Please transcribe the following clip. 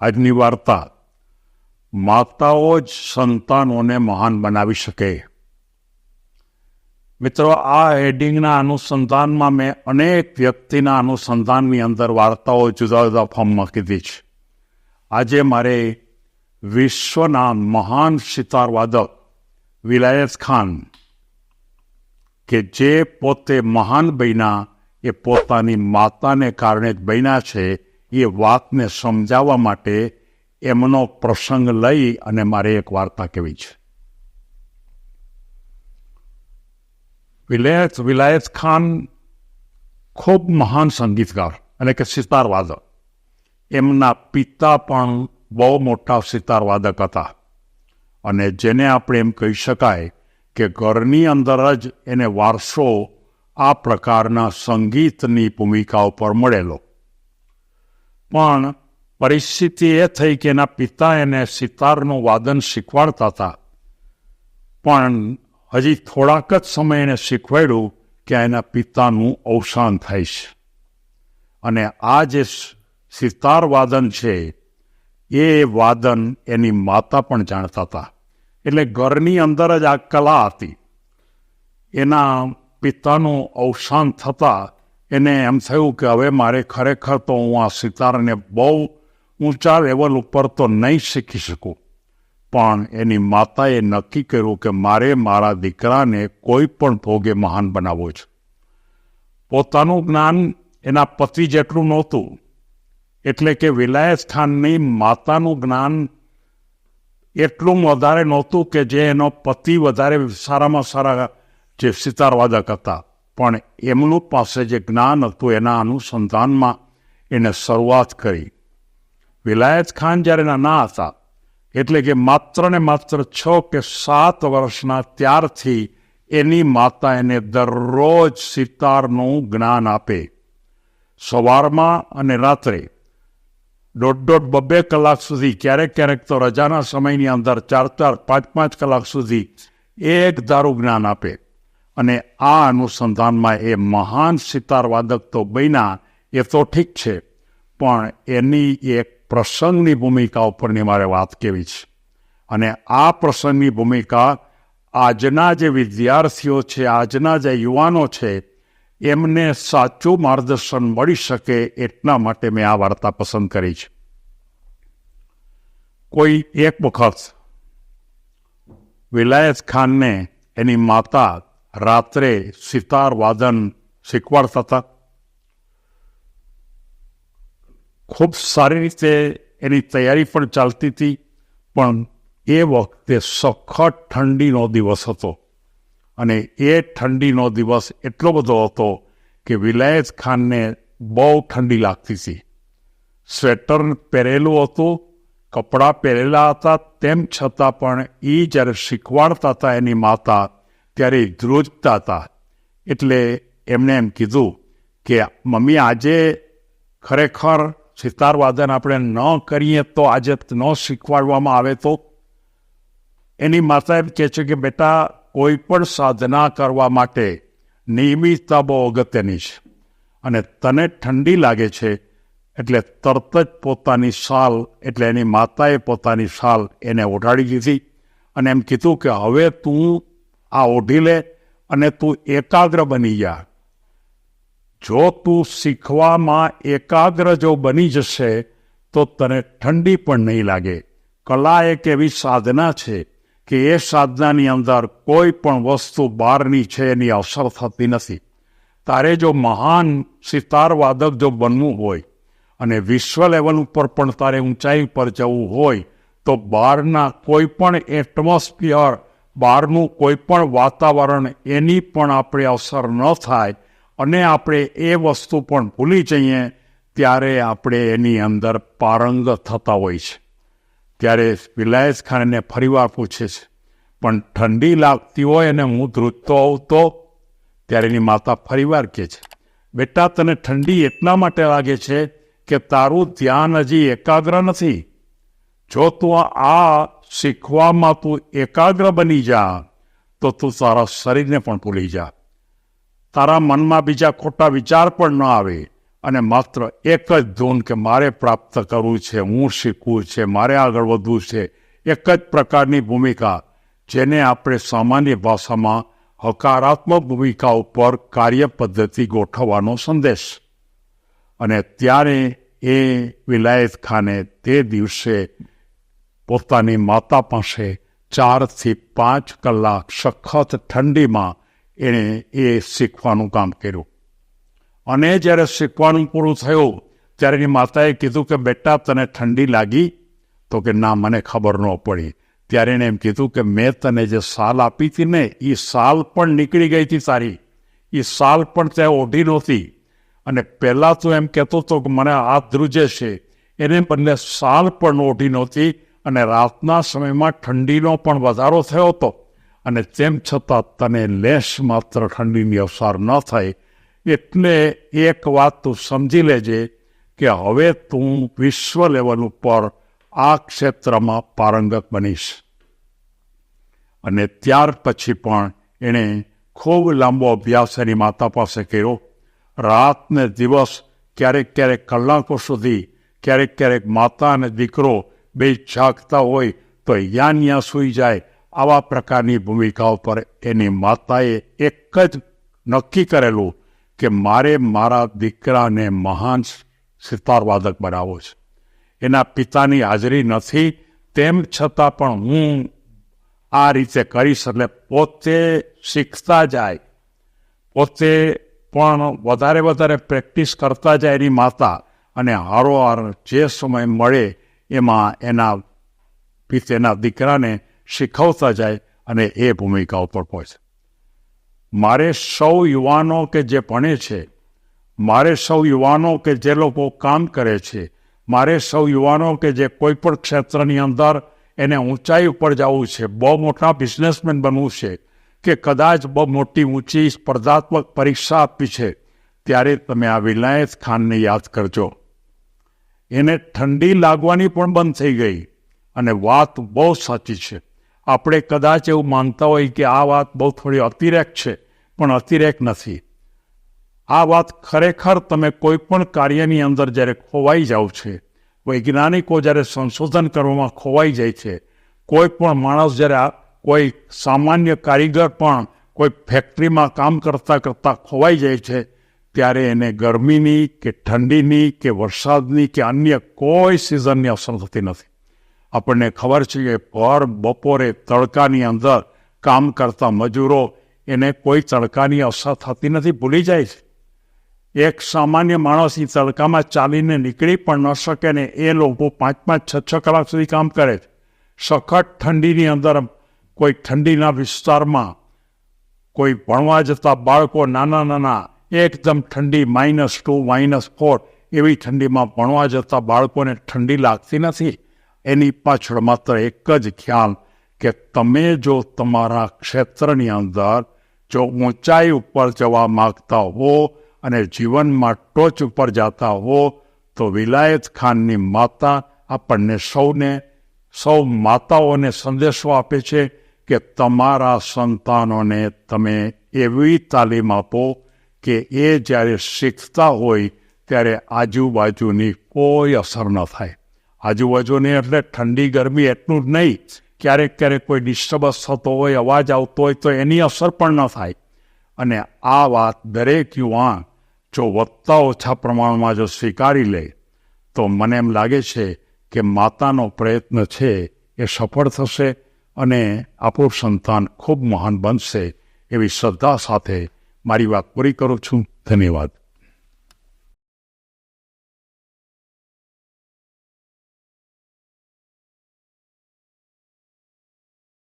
આજની વાર્તા માતાઓ જ સંતાનોને મહાન બનાવી શકે. મિત્રો, આ હેડિંગના અનુસંધાનમાં મેં અનેક વ્યક્તિના અનુસંધાનની અંદર વાર્તાઓ જુદા જુદા ફોર્મમાં કીધી છે. આજે મારે વિશ્વના મહાન સિતારવાદક વિલાયત ખાન કે જે પોતે મહાન બન્યા, એ પોતાની માતાને કારણે જ બન્યા છે એ વાતને સમજાવવા માટે એમનો પ્રસંગ લઈ અને મારે એક વાર્તા કહેવી છે. વિલાયત વિલાયત ખાન ખૂબ મહાન સંગીતકાર એટલે કે સિતારવાદક. એમના પિતા પણ બહુ મોટા સિતારવાદક હતા. અને જેને આપણે એમ કહી શકાય કે ઘરની અંદર જ એને વારસો આ પ્રકારના સંગીતની ભૂમિકા ઉપર મળેલો. પણ પરિસ્થિતિ એ થઈ કે એના પિતા એને સિતારનું વાદન શીખવાડતા હતા પણ હજી થોડાક જ સમય એને શીખવાડ્યું કે એના પિતાનું અવસાન થાય છે અને આ જે સિતાર વાદન છે એ વાદન એની માતા પણ જાણતા હતા એટલે ઘરની અંદર જ આ કલા હતી એના પિતાનું અવસાન થતાં એને એમ થયું કે હવે મારે ખરેખર તો હું આ સિતારને બહુ ઊંચા લેવલ ઉપર તો નહીં શીખી શકું. પણ એની માતાએ નક્કી કર્યું કે મારે મારા દીકરાને કોઈ પણ ભોગે મહાન બનાવવો છે. પોતાનું જ્ઞાન એના પતિ જેટલું નહોતું. એટલે કે વિલાયત ખાનની માતાનું જ્ઞાન એટલું વધારે નહોતું કે જે એનો પતિ વધારે સારામાં સારા જે સિતારવાદક હતા. પણ એમનું પાસે જે જ્ઞાન હતું એના અનુસંધાનમાં એને શરૂઆત કરી. વિલાયત ખાન જ્યારે નાના હતા, એટલે કે માત્ર ને માત્ર છ કે સાત વર્ષના ત્યારથી એની માતા એને દરરોજ સિતારનું જ્ઞાન આપે. સવારમાં અને રાત્રે દોઢ દોઢ બબ્બે કલાક સુધી, ક્યારેક ક્યારેક તો રજાના સમયની અંદર ચાર ચાર પાંચ પાંચ કલાક સુધી એક દારૂ જ્ઞાન આપે. અને આ અનુસંધાનમાં એ મહાન સિતારવાદક તો બન્યા, એ તો ઠીક છે, પણ એની એક પ્રસંગની ભૂમિકા ઉપરની મારે વાત કેવી છે. અને આ પ્રસંગની ભૂમિકા આજના જે વિદ્યાર્થીઓ છે, આજના જે યુવાનો છે, એમને સાચું માર્ગદર્શન મળી શકે એટલા માટે મેં આ વાર્તા પસંદ કરી છે. કોઈ એક વખત વિલાયત ખાનને એની માતા રાત્રે સિતાર વાદન શીખવાડતા હતા ખૂબ સારી રીતે એની તૈયારી પણ ચાલતી હતી, પણ એ વખતે સખત ઠંડીનો દિવસ હતો. અને એ ઠંડીનો દિવસ એટલો બધો હતો કે વિલાયત ખાનને બહુ ઠંડી લાગતી હતી. સ્વેટર પહેરેલું હતું, કપડાં પહેરેલા હતા, તેમ છતાં પણ એ જ્યારે શીખવાડતા હતા એની માતા ત્યારે ધ્રુજતા હતા એટલે એમણે એમ કીધું કે, મમ્મી, આજે ખરેખર સિતારવાદન આપણે ન કરીએ તો આજે ન શીખવાડવામાં આવે તો? એની માતા કહે છે કે, બેટા, કોઈ પણ સાધના કરવા માટે નિયમિતતા બહુ અગત્યની છે અને તને ઠંડી લાગે છે એટલે તરત જ પોતાની શાલ એટલે એની માતાએ પોતાની શાલ એને ઓઢાડી દીધી અને એમ કીધું કે, હવે તું આ ઓઢી લે અને તું એકાગ્ર બની જા. જો તું શીખવામાં એકાગ્ર જો બની જશે, તો તને ઠંડી પણ નહીં લાગે. કલા એક એવી સાધના છે કે એ સાધનાની અંદર કોઈ પણ વસ્તુ બહારની છે એની અસર થતી નથી. તારે જો મહાન સિતારવાદક જો બનવું હોય અને વિશ્વ લેવલ ઉપર પણ તારે ઊંચાઈ પર જવું હોય, તો બહારના કોઈ પણ એટમોસ્ફિયર બહારનું કોઈ પણ વાતાવરણ એની પણ આપણે અસર ન થાય અને આપણે એ વસ્તુ પણ ભૂલી જઈએ ત્યારે આપણે એની અંદર પારંગ થતા હોય છે. ત્યારે વિલાયત ખાનને ફરીવાર પૂછે છે, પણ ઠંડી લાગતી હોય અને હું ધ્રુજતો તો ત્યારે એની માતા ફરીવાર કહે છે, બેટા, તને ઠંડી એટલા માટે લાગે છે કે તારું ધ્યાન હજી એકાગ્ર નથી. જો તું આ શીખવામાં તું એકાગ્ર બની જા, તો તું તારા શરીરને પણ ભૂલી જા. તારા મનમાં બીજા ખોટા વિચાર પણ ન આવે અને માત્ર એક જ ધૂન કે મારે પ્રાપ્ત કરવું છે, હું શીખવું છે, મારે આગળ વધવું છે, એક જ પ્રકારની ભૂમિકા જેને આપણે સામાન્ય ભાષામાં હકારાત્મક ભૂમિકા ઉપર કાર્ય પદ્ધતિ ગોઠવવાનો સંદેશ. અને ત્યારે એ વિલાયત ખાને તે દિવસે પોતાની માતા પાસે ચારથી પાંચ કલાક સખત ઠંડીમાં એણે એ શીખવાનું કામ કર્યું. અને જ્યારે શીખવાનું પૂરું થયું, ત્યારે એની માતાએ કીધું કે, બેટા, તને ઠંડી લાગી? તો કે, ના, મને ખબર ન પડી. ત્યારે એણે એમ કીધું કે, મેં તને જે સાલ આપી હતી ને એ સાલ પણ નીકળી ગઈ હતી સારી એ સાલ પણ ત્યાં ઓઢી નહોતી. અને પહેલાં તો એમ કહેતો હતો કે, મને હાથ ધ્રુજે છે. એને બદલે સાલ પણ ઓઢી નહોતી. અને રાતના સમયમાં ઠંડીનો પણ વધારો થયો હતો. અને તેમ છતાં તને લેશ માત્ર ઠંડીની અવસાર ન થાય, એટલે એક વાત તું સમજી લેજે કે હવે તું વિશ્વ લેવલ ઉપર આ ક્ષેત્રમાં પારંગત બનીશ. અને ત્યાર પછી પણ એણે ખૂબ લાંબો અભ્યાસ એની માતા પાસે કર્યો. રાત ને દિવસ ક્યારેક ક્યારેક કલાકો સુધી ક્યારેક ક્યારેક માતા અને દીકરો બે જાગતા હોય તો યાન યા સૂઈ જાય. આવા પ્રકારની ભૂમિકાઓ પર એની માતાએ એક જ નક્કી કરેલું કે મારે મારા દીકરાને મહાન સિતારવાદક બનાવવો છે. એના પિતાની હાજરી નથી, તેમ છતાં પણ હું આ રીતે કરીશ એટલે પોતે શીખતા જાય. પોતે પણ વધારે વધારે પ્રેક્ટિસ કરતા જાય એની માતા. અને હારોહાર જે સમય મળે એમાં એના પિતેના દીકરાને શીખવતા જાય અને એ ભૂમિકા ઉપર પહોંચે. મારે સૌ યુવાનો કે જે ભણે છે, મારે સૌ યુવાનો કે જે લોકો કામ કરે છે, મારે સૌ યુવાનો કે જે કોઈ પણ ક્ષેત્રની અંદર એને ઊંચાઈ ઉપર જવું છે, બહુ મોટા બિઝનેસમેન બનવું છે, કે કદાચ બહુ મોટી ઊંચી સ્પર્ધાત્મક પરીક્ષા આપી છે, ત્યારે તમે આ વિલાયત ખાનને યાદ કરજો. એને ઠંડી લાગવાની પણ બંધ થઈ ગઈ. અને વાત બહુ સાચી છે. આપણે કદાચ એવું માનતા હોય કે આ વાત બહુ થોડી અતિરેક છે, પણ અતિરેક નથી. આ વાત ખરેખર તમે કોઈ પણ કાર્યની અંદર જ્યારે ખોવાઈ જાઓ છે, વૈજ્ઞાનિકો જ્યારે સંશોધન કરવામાં ખોવાઈ જાય છે, કોઈ પણ માણસ જ્યારે કોઈ સામાન્ય કારીગર પણ કોઈ ફેક્ટરીમાં કામ કરતાં કરતાં ખોવાઈ જાય છે ત્યારે એને ગરમીની કે ઠંડીની કે વરસાદની કે અન્ય કોઈ સિઝનની અસર થતી નથી. આપણને ખબર છે કે ભર બપોરે તડકાની અંદર કામ કરતા મજૂરો એને કોઈ તડકાની અસર થતી નથી, ભૂલી જાય છે. એક સામાન્ય માણસ એ તડકામાં ચાલીને નીકળી પણ ન શકે ને એ લોકો પાંચ પાંચ છ છ કલાક સુધી કામ કરે છે. સખત ઠંડીની અંદર કોઈ ઠંડીના વિસ્તારમાં કોઈ ભણવા જતા બાળકો નાના નાના એકદમ ઠંડી માઇનસ ટુ માઇનસ ફોર એવી ઠંડીમાં ભણવા જતા બાળકોને ઠંડી લાગતી નથી. એની પાછળ માત્ર એક જ ખ્યાલ કે તમે જો તમારા ક્ષેત્રની અંદર જો ઊંચાઈ ઉપર જવા માગતા હો અને જીવનમાં ટોચ ઉપર જતા હો, તો વિલાયત ખાનની માતા આપણને સૌને, સૌ માતાઓને સંદેશો આપે છે કે તમારા સંતાનોને તમે એવી તાલીમ આપો કે એ જ્યારે શીખતા હોય, ત્યારે આજુબાજુની કોઈ અસર ન થાય. આજુબાજુની એટલે ઠંડી ગરમી એટલું જ નહીં, ક્યારેક ક્યારેક કોઈ ડિસ્ટર્બન્સ થતો હોય, અવાજ આવતો હોય, તો એની અસર પણ ન થાય. અને આ વાત દરેક યુવાન જો વધતા ઓછા પ્રમાણમાં જો સ્વીકારી લે, તો મને એમ લાગે છે કે માતાનો પ્રયત્ન છે એ સફળ થશે અને આપણું સંતાન ખૂબ મહાન બનશે એવી શ્રદ્ધા સાથે મારી વાત પૂરી કરું છું. ધન્યવાદ.